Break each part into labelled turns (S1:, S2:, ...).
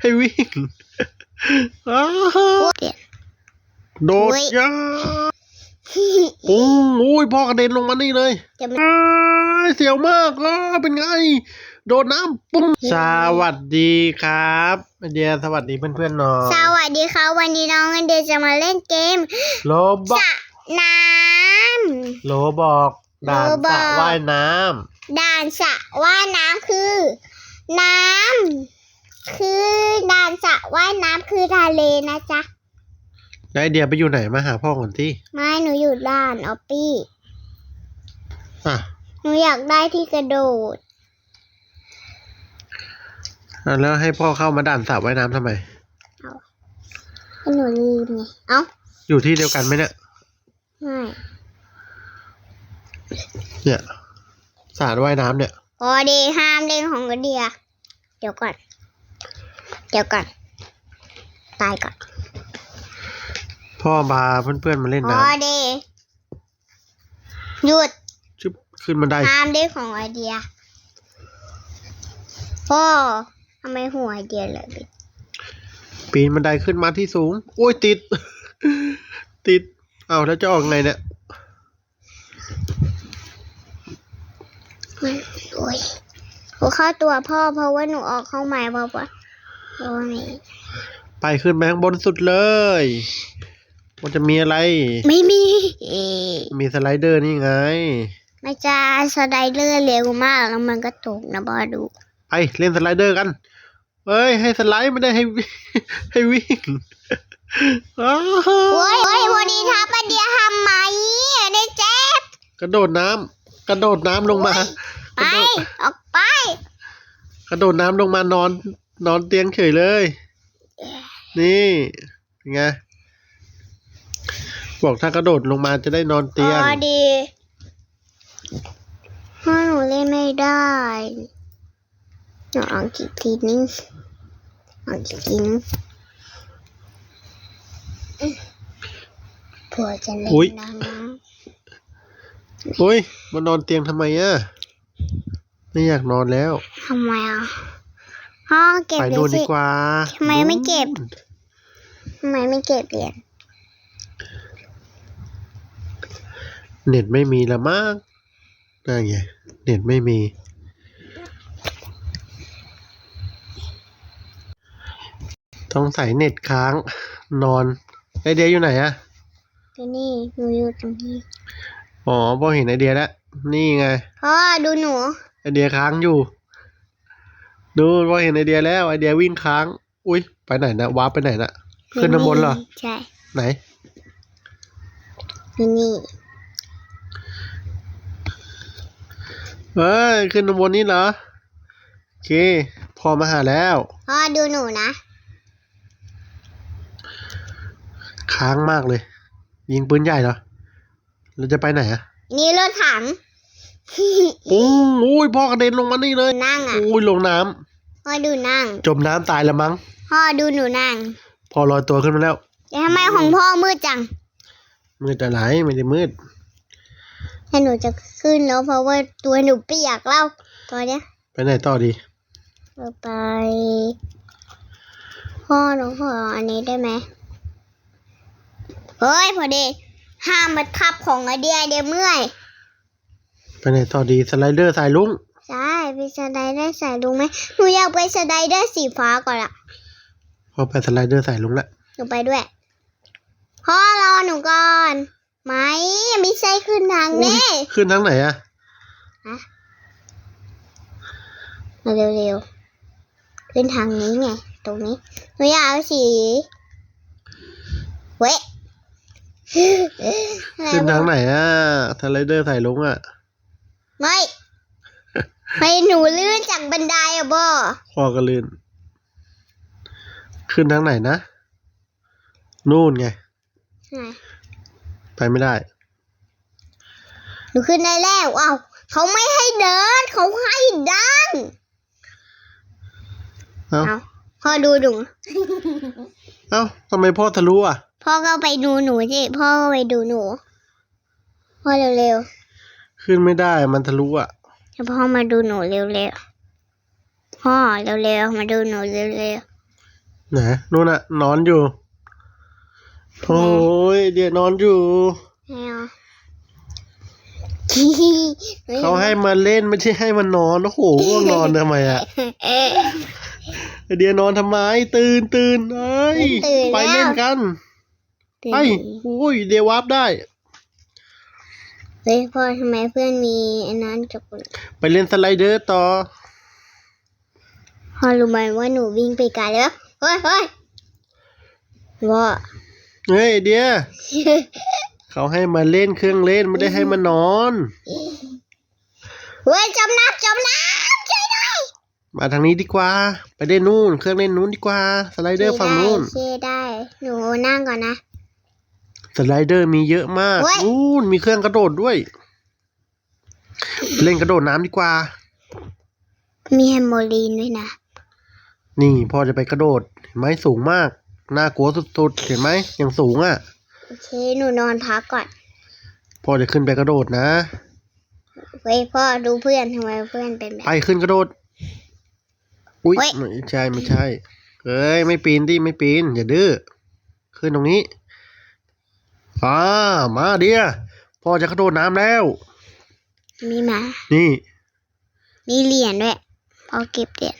S1: ให้วิ่งอ้าว
S2: เปลี่ยน
S1: โดด
S2: อุ๊ย
S1: ยาโอ้โอ้ยพ่อกระเด็นลงมานี่เลย
S2: จะไม่
S1: อ้ายเสียวมากอ้าเป็นไง โดดน้ำปุ้งสวัสดีครับไอเดียสวัสดีเพื่อนๆหน่อ
S2: ส
S1: ย
S2: วัสดีค่ะวันนี้น้องอันเดยจะมาเล่นเกม
S1: โลบ
S2: ส
S1: อก
S2: ระน้
S1: โลบอกด่าน
S2: โลบ
S1: ส
S2: อ
S1: ระ
S2: ก
S1: ว่ายน้ำ
S2: ด่านสระว่ายน้ำคือ น้ำ คือด่านสระว่ายน้ำคือทะเลนะจ๊ะำ
S1: แล้วไอเดียไปอยู่ไหนมาหาพ่อก่อนที่
S2: ไม่หนูอยู่ด่านออปปี้
S1: อะ
S2: หนูอยากได้ที่กระโดด
S1: อะแล้วให้พ่อเข้ามาด่านสระว่ายน้ำทำไม
S2: ให้หนูลืมไงเอ้า
S1: อยู่ที่เดียวกันไหมเนี่ย
S2: ไม่
S1: เนี่ยสระว่ายน้ำเนี่ย
S2: พอดีห้ามเล่นของกระเดีย เดี๋ยวก่อน เดี๋ยวก่อน ตายก่อน
S1: พ่อพาเพื่อนๆมาเล่น
S2: พ
S1: น้
S2: อดีหยุดำ
S1: ชึบขึ้นมาได้
S2: ห้ามเล่นของไอเดียพ่อทำไมหัวไอเดียเลย
S1: ปีนบันไดขึ้นมาที่สูง โอ้ยติด ติด เอาแล้วจะออกไงเนี่ย
S2: โอ้ยหนูเข้าตัวพ่อเพราะว่าหนูออกเข้าใหม่เพราะว่าเพราะว่า ไง
S1: ไปขึ้นไปข้างบนสุดเลยมันจะมีอะไร
S2: ไม่มี
S1: มีสไลเดอร์นี่ไง
S2: ไม่จ้าสไลเดอร์เร็วมากแล้วมันก็ตกนะบอดู
S1: ไปเล่นสไลเดอร์กันเฮ้ย ให้สไลด์ไม่ได้ให้วิให้วิ่งอ้าว
S2: โอ้ยโอ้ยวันนี้ทับไอเดียทำไหมได้เจ็บ
S1: กระโดดน้ำกระโดดน้ำลงมา
S2: ไป ออกไป
S1: กระโดดน้ำลงมานอน นอนเตียงเฉยเลย นี่เป็นไงบอกถ้ากระโดดลงมาจะได้นอน
S2: พ
S1: เตียง
S2: อดีพ่อหนูเล่นไม่ได้หนูเอากี่ทีนึงเอากี่ทีนึงผัวจะเล่
S1: อุ๊ย
S2: นแล้วนะ
S1: อุ้ยมานอนเตียงทำไมอะไม่อยากนอนแล้ว
S2: ทำไมอะ พ่อเก็บ
S1: ไป
S2: เหรีย
S1: นู่
S2: ญ
S1: น
S2: สิ
S1: ดีกว่า
S2: ทำไมไม่เก็บ
S1: นู่น
S2: ทำไมไม่เก็บเหรียญ
S1: เน็ตไม่มีละมั้งนั่นไงเน็ตไม่มี ต้องใส่เน็ตค้างนอนไอเดียอยู่ไหนอะ
S2: ก็นี่หนูอยู่ตรงนี้
S1: อ๋อพอเห็นไอเดียแล้ว นี่ไง
S2: พ่อดูหนู
S1: ไอเดียค้างอยู่ ดูพอเห็นไอเดียแล้วไอเดียวิ่งค้าง อุ้ยไปไหนนะวาร์ปไปไหนนะขึ้นข้างบนเหรอ
S2: ใช่
S1: ไหน
S2: อยู่นี่
S1: เฮ้ยขึ้นข้างบนนี้เหรอโอเคพอมาหาแล้ว
S2: พ่อดูหนูนะ
S1: ค้างมากเลย ยิงปืนใหญ่เหรอเราจะไปไหนอะ
S2: นี่รถถัง
S1: โอ้โอ้ยพ่อกระเด็นลงมานี่เลย
S2: นั่งอะ
S1: โอ้ยลงน้ำ
S2: พ่อดูนั่ง
S1: จมน้ำตายแล้วมั้ง
S2: พ่อดูหนูนั่ง
S1: พอลอยตัวขึ้นมาแล้ว
S2: แต่ทำไมของพ่อมืดจัง
S1: มืดอะไรไม่ได้มืด
S2: ให้หนูจะขึ้นแล้วเพราะว่าตัวหนูเปียกแล้วตอนเนี้ย
S1: ไปไหนต่อดี
S2: เราไป พ่อหนูขออันนี้ได้ไหมเฮ้ย พอดี ห้ามมาทับของไอเดียไอเดียเมื่อย
S1: ไปไหนต่อดี สไลเดอร์สายลุง
S2: ใช่ไปสไลเดอร์ใส่ลุงไหมหนูอยากไปสไลเดอร์สีฟ้าก่อนอะ
S1: พอไปสไลเดอร์สายลุงละ
S2: หนูไปด้วยพ่อรอหนูก่อนไหมไม่ใช่ขึ้นทางนี้
S1: ขึ้นทางไหนอะ
S2: มาเร็วๆขึ้นทางนี้ไงตรงนี้หนูอยากเอาสีเว้ย
S1: ขึ้นทางไหนอะสไลเดอร์สายลุงอะ
S2: ไม่ ไม่หนูลื่นจากบันไดอะบ่
S1: พ่อก็ลื่น ขึ้นทางไหนนะ นู่นไง ไปไม่ได้
S2: หนูขึ้นได้แล้วอ้าวเขาไม่ให้เดิน เขาให้ดัน
S1: เอ้า
S2: เอาพ่อดูหนู
S1: เอ้าทำไมพ่อทะลุอะ
S2: พ่อก็ไปดูหนูสิพ่อก็ไปดูหนู พ่อเร็ว
S1: ขึ้นไม่ได้มันทะลุอะ
S2: ๆ ให้พ่อมาดูหนูเร็วๆ พ่อเร็วๆ มาดูหนูเร็ว
S1: ไหนนู่นน่ะ นอนอยู่โอ้ยเดียนอนอยู่
S2: ไม่เอา
S1: เขาให้มาเล่นไม่ใช่ให้มานอนโอ้โหง่วงนอนทำไมอะไอเดียนอนทำไม ตื่นตื่นเอ้ยไปเล่นกัน ไปโอ้ยเดียววับได้
S2: เฮ้ยพ่อทำไมเพื่อนมีอันนั้นกับคุณ
S1: ไปเล่นสไลเดอร์ต่อ
S2: พ่อรู้ไหมว่าหนูวิ่งไปไกลแล้วเฮ้ยเฮ้ยว่า
S1: เฮ้ยเดียเขาให้มาเล่นเครื่องเล่นไม่ได้ให้มานอน
S2: เฮ้ยจมน้ำจมน้ำช่วยหน่อย
S1: มาทางนี้ดีกว่า ไปเล่นนู่น เครื่องเล่นนู้นดีกว่า สไลเดอร์ฝั่งนู้น
S2: เชื่อได้ หนูนั่งก่อนนะ
S1: สไลเดอร์มีเยอะมาก
S2: เว้ย
S1: นู่นมีเครื่องกระโดดด้วย เล่นกระโดดน้ำดีกว่า
S2: มีแฮมโมลีนด้วยนะ
S1: นี่พ่อจะไปกระโดดเห็นไหมสูงมาก น่ากลัวสุดๆ เห็นไหมยังสูงอะ
S2: โอเค หนูนอนพักก่อน
S1: พ่อจะขึ้นไปกระโดดนะ
S2: เฮ้ยพ่อดูเพื่อนทำไมเพื่อนเป็นแบบ
S1: ไปขึ้นกระโดด อุ้ย
S2: เว้ย
S1: ไม่ใช่ไม่ใช่ เอ้ยไม่ปีนดิไม่ปีนอย่าดื้อ ขึ้นตรงนี้ อ่ามาเดียพ่อจะกระโดดน้ำแล้ว
S2: มีหมา
S1: นี่
S2: มีเหรียญด้วยพ่อเก็บเหรียญ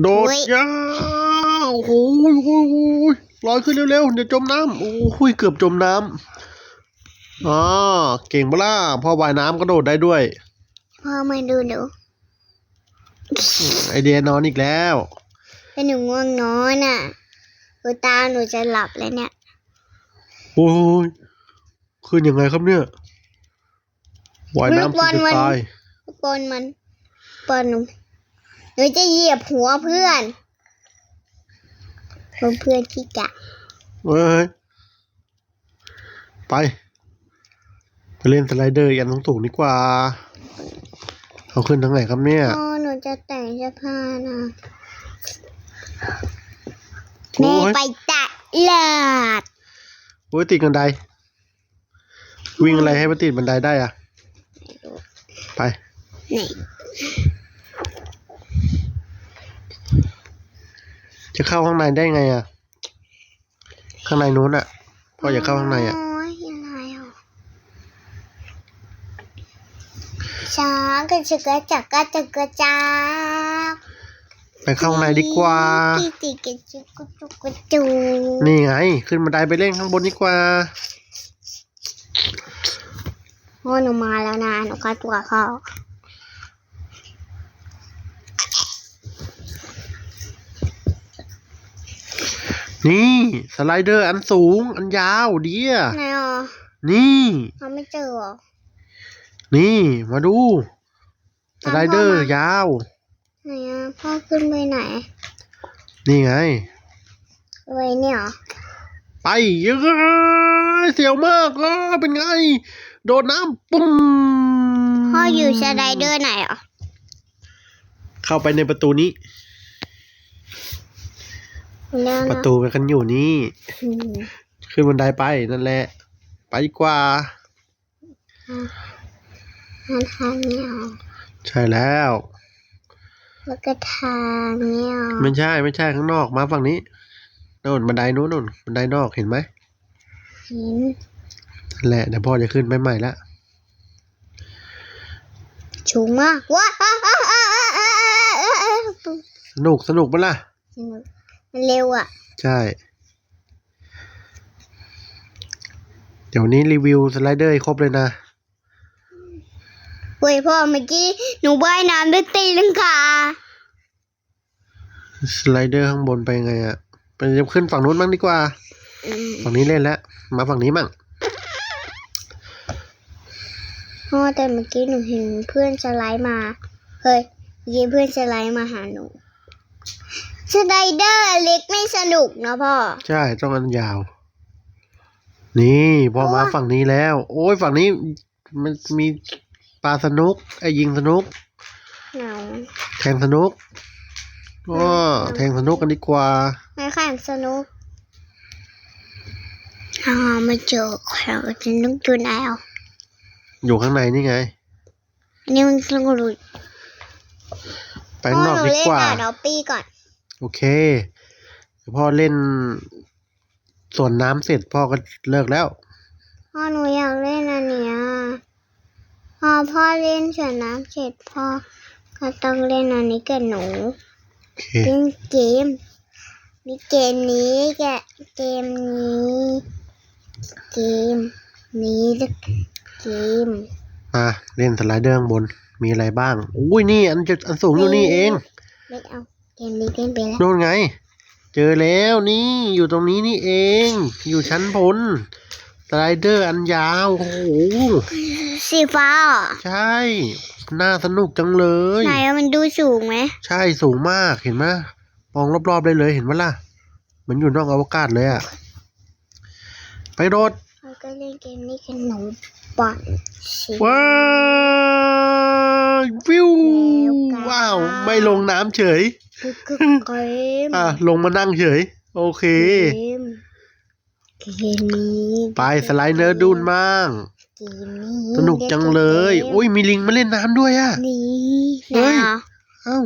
S1: โดด
S2: เว้ย
S1: ยาโอ้โหโอ้โหโอ้โหลอยขึ้นเร็วๆเดี๋ยวจมน้ำโอ้โหเกือบจมน้ำอ๋อเก่งปะล่ะพ่อว่ายน้ำกระโดดได้ด้วย
S2: พ่อมาดูหนู
S1: ไอเดียนอนอีกแล้ว
S2: เป็นหนูง่วงนอนอะดูตาหนูจะหลับแล้วเนี่ย
S1: โอ้ยขึ้นยังไงครับเนี่ยว่ายน้ำสุดจะตาย
S2: ปนมันปนหนูหนูจะเหยียบหัวเพื่อนเพื่อนเพื่อนที่กะ
S1: เฮ้ยไปไปเล่นสไลเดอร์ยันสูงๆดีกว่าเอาขึ้นทางไหนครับเนี่ย
S2: พ่อหนูจะแต่งเสื้อผ้านะ
S1: โอ้
S2: แม่
S1: ย
S2: ไปตลาด
S1: โอ้ยติดบันได วิ่งอะไรให้มันติดบันไดได้อะไป
S2: นี่
S1: จะเข้าข้างในได้ไงอะข้างในนู้นอะพ่ออยากเข้าข้างในอะ
S2: โอ้ยอะไรอะช้างกระจึกกระจักกระจึกกระจัก
S1: ไปเข้าข้างในดีกว่า
S2: จีจีกระจึกกระจุกกระจู
S1: นี่ไง ขึ้นบันไดไปเล่นข้างบนดีกว่า
S2: โอ้หนูมาแล้วนะหนูก็ตัวเขา
S1: นี่สไลเดอร์อันสูง อันยาวเดีย
S2: ไหนอะ
S1: นี่
S2: เขาไม่เจอหรอ
S1: นี่มาดูสไลเดอร์
S2: ตามพ่อมา
S1: ยาว
S2: ไหนอะพ่อขึ้นไปไหน
S1: นี่ไง
S2: ไปเนี่ยเหรอ
S1: ไปเย้ยเสียวมากอะเป็นไง โดดน้ำปุ้ม
S2: พ่ออยู่สไลเดอร์ไหนอะ
S1: เข้าไปในประตูนี้
S2: เรื่อง
S1: ประตูมันกันอยู่นี่
S2: อืม
S1: ขึ้นบันไดไปนั่นแหละ ไปดีกว่า
S2: ทางทางเนี่ยเหรอ
S1: ใช่แล้ว
S2: แล้วก็ทางเนี่ยเหรอ
S1: ไม่ใช่ไม่ใช่ข้างนอกมาฝั่งนี้โน่นบันไดนู้นนู่นบันไดนอกเห็นไหม
S2: เห็น
S1: นั่นแหละเดี๋ยวพ่อจะขึ้นไปใหม่ละ
S2: สูงมากว้าอ้าอ้าอ้าอ้าอ้าอ้าอ้า
S1: สนุกสนุกปะล่ะ
S2: มันเร็วอะ
S1: ใช่ เดี๋ยวนี้รีวิวสไลเดอร์ให้ครบเลยนะ
S2: เฮ้ยพ่อเมื่อกี้หนูว่ายน้ำด้วยตีลังกา
S1: สไลเดอร์ข้างบนไปไงอะ่ะไปจะขึ้นฝั่งนู้นบ้างดีกว่า
S2: อืม
S1: ฝั่งนี้เล่นแล้ว มาฝั่งนี้มั่ง
S2: พ่อแต่เมื่อกี้หนูเห็นเพื่อนสไลด์มา เฮ้ยเมื่อกี้เพื่อนสไลด์มาหาหนูสไลเดอร์เล็กไม่สนุกนะพ่อ
S1: ใช่ต้องอันยาว นี่พอมา
S2: โอ้
S1: ฝั่งนี้แล้ว โอ้ยฝั่งนี้มันมี ปลาสนุก ไอ้ยิงสนุก
S2: หนาว
S1: แทงสนุกอ๋อแทงสนุกกันดีกว่า
S2: ไม่แข่งสนุกอ๋อมาเจอเราจะนึกตัวไหนอะ
S1: อยู่ข้างในนี่ไง
S2: อันนี่มันสนุกเลย
S1: ไปข้างนอกดีกว่า
S2: พ่อหนูเล่นกับดอปปี้ก่อน
S1: โอเคเดี๋ยวพ่อเล่นสวนน้ำเสร็จพ่อก็เลิกแล้ว
S2: พ่อหนูอยากเล่นอันเนี้ยพ อพ่อเล่นสวนน้ำเสร็จพ่อก็ต้องเล่นอันนี้กับหนู
S1: โอเค
S2: เล่นเกม มีเกมนี้กับเกมนี้ เกมนี้และเกม
S1: มาเล่นสไลเดอร์ข้างบนมีอะไรบ้าง อุ้ยนี่อันจะอันสูงอยู่นี่เอง
S2: ไม่เอาเกมนี้เล่นไปแล้ว
S1: โน่นไง เจอแล้วนี่อยู่ตรงนี้นี่เอง อยู่ชั้นบน สไลเดอร์อันยาว โอ้โห
S2: สีฟ้าเหรอ
S1: ใช่ น่าสนุกจังเลย
S2: ไหนอะมันดูสูงไหม
S1: ใช่สูงมากเห็นไหมมองรอบๆได้เลยเห็นไหมล่ะ เหมือนอยู่นอกอวกาศเลยอะไปโดด
S2: แล้วก็เล่นเกมนี้กับหนูปั่นสิ
S1: ว้าววิว
S2: แล้วกัน
S1: ว้าว ไม่ลงน้ำเฉย
S2: คือคือเกม
S1: อะลงมานั่งเฉย โอเค
S2: เกม เกมนี้
S1: ไปสไลเดอร์ดูนบ้าง
S2: เกมนี้
S1: สนุกจังเลย อุ้ยมีลิงมาเล่นน้ำด้วยอะ
S2: นี่
S1: เฮ้ย
S2: นะ
S1: เอ้า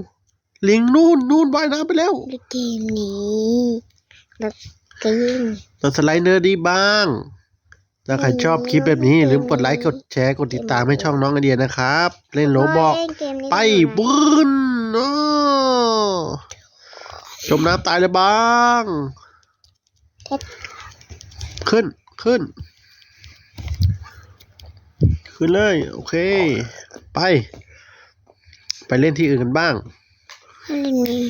S1: ลิงนู่นนู่นว่ายน้ำไปแล้ว
S2: เกมนี้แล้วเกม
S1: ตัวสไลเดอร์ดีบ้าง ถ้าใครชอบคลิปแบบนี้อย่าลืมกดไลค์กดแชร์กดติดตามให้ช่องน้องไอเดียนะครับ เล่นโลบอก
S2: เล่นเกมนี้
S1: ไปบึ้นอ้อจมน้ำตายเลยบ้าง ขึ้น ขึ้น ขึ้นเลย โอเค ไป ไปเล่นที่อื่นกันบ้าง
S2: เล่นนี้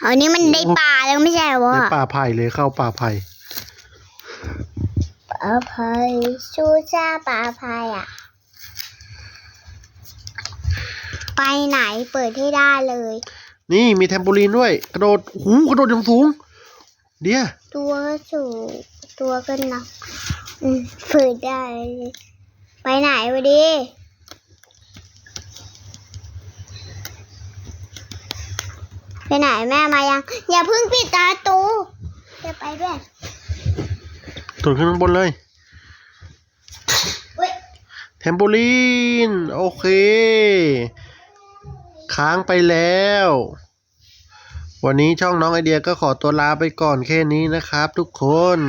S2: เอานี่มันได้ป่าแล้วไม่ใช่เหรอ
S1: ในป่าไผ่เลยเข้าป่าไผ่
S2: ป่าพายชูชาป่าพายอะ ไปไหนเปิดให้ได้เลย
S1: นี่มีแทมโปลีนด้วย กระโดดหูกระโดดอย่างสูง เดียว
S2: ตัวก็สูง ตัวก็หนักอืมฝืนได้เลยไปไหนวะดิไปไหนแม่มายัง อย่าเพิ่งปิดตาตูจะไปด้วย
S1: ตัวขึ้นข้างบนเลย
S2: เว้ย
S1: แทมโปลีน โอเค ค้างไปแล้ว วันนี้ช่องน้องไอเดียก็ขอตัวลาไปก่อนแค่นี้นะครับทุกคน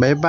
S2: 拜拜。